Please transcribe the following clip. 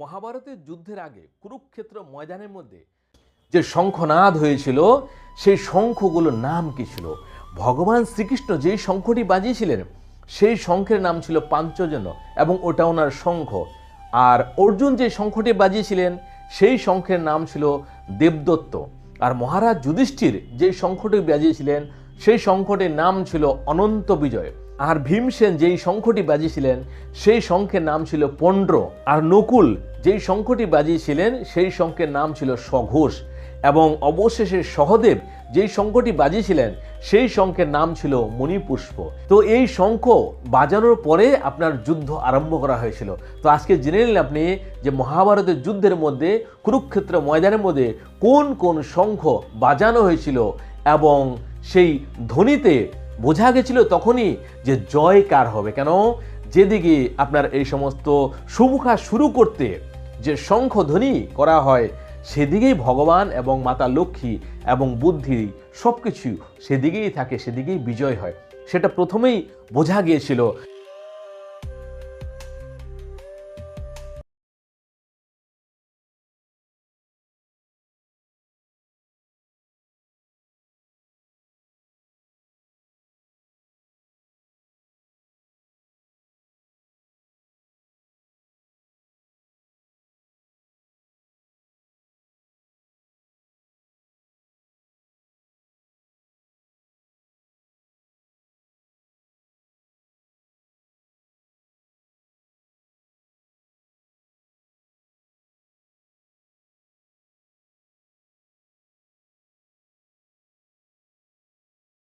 মহাভারতের যুদ্ধের আগে কুরুক্ষেত্র ময়দানের মধ্যে যে শঙ্খনাদ হয়েছিল, সেই শঙ্খগুলোর নাম কি ছিল? ভগবান শ্রীকৃষ্ণ যেই শঙ্খটি বাজিয়েছিলেন, সেই শঙ্খের নাম ছিল পাঞ্চজন এবং ওটা ওনার শঙ্খ। আর অর্জুন যে শঙ্খটি বাজিয়েছিলেন, সেই শঙ্খের নাম ছিল দেবদত্ত। আর মহারাজ যুধিষ্ঠির যে শঙ্খটি বাজিয়েছিলেন, সেই শঙ্খটির নাম ছিল অনন্ত বিজয়। আর ভীমসেন যেই শঙ্খটি বাজিয়েছিলেন, সেই শঙ্খের নাম ছিল পণ্ড্র আর নকুল যেই শঙ্খটি বাজিয়েছিলেন, সেই শঙ্খের নাম ছিল সঘোষ এবং অবশেষে সহদেব যেই শঙ্খটি বাজিয়েছিলেন, সেই শঙ্খের নাম ছিল মণিপুষ্প। তো এই শঙ্খ বাজানোর পরে আপনার যুদ্ধ আরম্ভ করা হয়েছিল। তো আজকে জেনে নিলেন আপনি যে মহাভারতের যুদ্ধের মধ্যে, কুরুক্ষেত্র ময়দানের মধ্যে কোন কোন শঙ্খ বাজানো হয়েছিল এবং সেই ধ্বনিতে বোঝা গেছিল তখনই যে জয় কার হবে। কেন? যেদিকে আপনার এই সমস্ত সুমুখা শুরু করতে যে শঙ্খধ্বনি করা হয়, সেদিকেই ভগবান এবং মাতা লক্ষ্মী এবং বুদ্ধি সব কিছু সেদিকেই থাকে, সেদিকেই বিজয় হয়। সেটা প্রথমেই বোঝা গিয়েছিল।